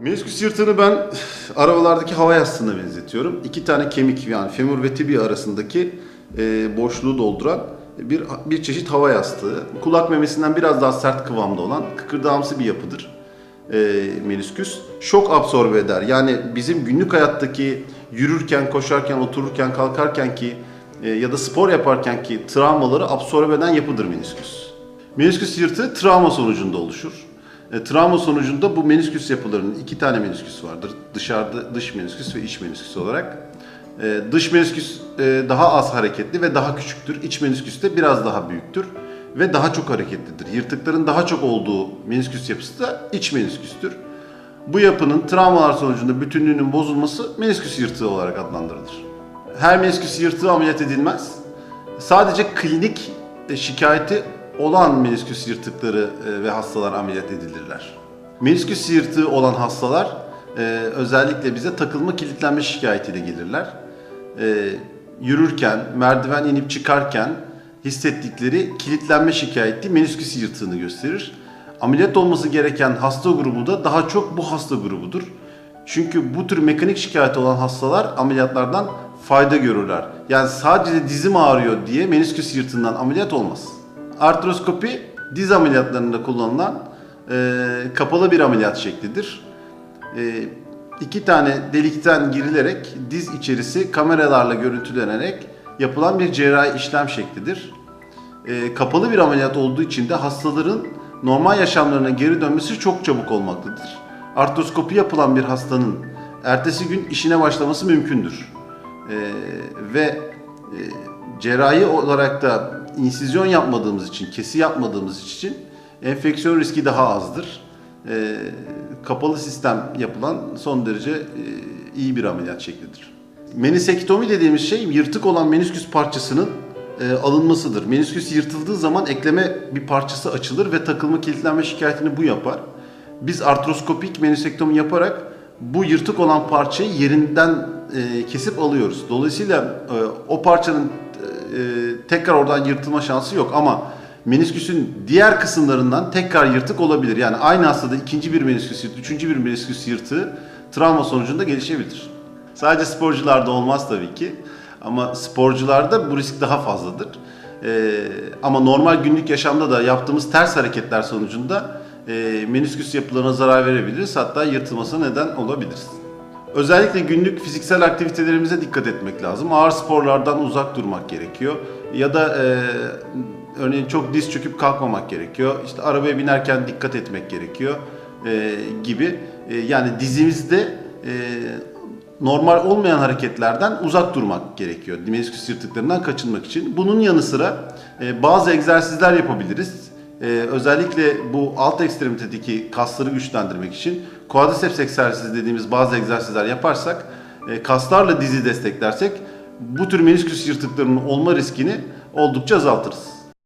Menisküs yırtığını ben arabalardaki hava yastığına benzetiyorum. İki tane kemik yani femur ve tibia arasındaki e, boşluğu dolduran bir bir çeşit hava yastığı. Kulak memesinden biraz daha sert kıvamda olan kıkırdağımsı bir yapıdır e, menisküs. Şok absorbe eder. Yani bizim günlük hayattaki yürürken, koşarken, otururken, kalkarken ki e, ya da spor yaparken ki travmaları absorbe eden yapıdır menisküs. Menisküs yırtığı travma sonucunda oluşur. E, travma sonucunda bu menisküs yapılarının iki tane menisküs vardır. Dışarıda dış menisküs ve iç menisküs olarak. E, dış menisküs e, daha az hareketli ve daha küçüktür. İç menisküs de biraz daha büyüktür ve daha çok hareketlidir. Yırtıkların daha çok olduğu menisküs yapısı da iç menisküstür. Bu yapının travmalar sonucunda bütünlüğünün bozulması menisküs yırtığı olarak adlandırılır. Her menisküs yırtığı ameliyat edilmez. Sadece klinik e, şikayeti olan menisküs yırtıkları e, ve hastalar ameliyat edilirler. Menisküs yırtığı olan hastalar e, özellikle bize takılma kilitlenme şikayetiyle gelirler. E, Yürürken, merdiven inip çıkarken hissettikleri kilitlenme şikayeti menisküs yırtığını gösterir. Ameliyat olması gereken hasta grubu da daha çok bu hasta grubudur. Çünkü bu tür mekanik şikayeti olan hastalar ameliyatlardan fayda görürler. Yani sadece dizim ağrıyor diye menisküs yırtığından ameliyat olmaz. Artroskopi diz ameliyatlarında kullanılan e, kapalı bir ameliyat şeklidir. E, iki tane delikten girilerek diz içerisi kameralarla görüntülenerek yapılan bir cerrahi işlem şeklidir. E, kapalı bir ameliyat olduğu için de hastaların normal yaşamlarına geri dönmesi çok çabuk olmaktadır. Artroskopi yapılan bir hastanın ertesi gün işine başlaması mümkündür. E, ve e, cerrahi olarak da insizyon yapmadığımız için, kesi yapmadığımız için enfeksiyon riski daha azdır. E, kapalı sistem yapılan son derece e, iyi bir ameliyat şeklidir. Menisektomi dediğimiz şey yırtık olan menisküs parçasının e, alınmasıdır. Menisküs yırtıldığı zaman ekleme bir parçası açılır ve takılma kilitlenme şikayetini bu yapar. Biz artroskopik menisektomi yaparak bu yırtık olan parçayı yerinden e, kesip alıyoruz. Dolayısıyla e, o parçanın tekrar oradan yırtılma şansı yok ama menisküsün diğer kısımlarından tekrar yırtık olabilir. Yani aynı hastada ikinci bir menisküs yırtığı, üçüncü bir menisküs yırtığı travma sonucunda gelişebilir. Sadece sporcularda olmaz tabii ki ama sporcularda bu risk daha fazladır. Ee, ama normal günlük yaşamda da yaptığımız ters hareketler sonucunda e, menisküs yapılarına zarar verebiliriz hatta yırtılmasına neden olabiliriz. Özellikle günlük fiziksel aktivitelerimize dikkat etmek lazım. Ağır sporlardan uzak durmak gerekiyor. Ya da e, örneğin çok diz çöküp kalkmamak gerekiyor. İşte arabaya binerken dikkat etmek gerekiyor e, gibi. E, yani dizimizde e, normal olmayan hareketlerden uzak durmak gerekiyor. Menisküs yırtıklarından kaçınmak için. Bunun yanı sıra e, bazı egzersizler yapabiliriz. Ee, özellikle bu alt ekstremitedeki kasları güçlendirmek için quadriceps egzersizi dediğimiz bazı egzersizler yaparsak, e, kaslarla dizi desteklersek bu tür menisküs yırtıklarının olma riskini oldukça azaltırız.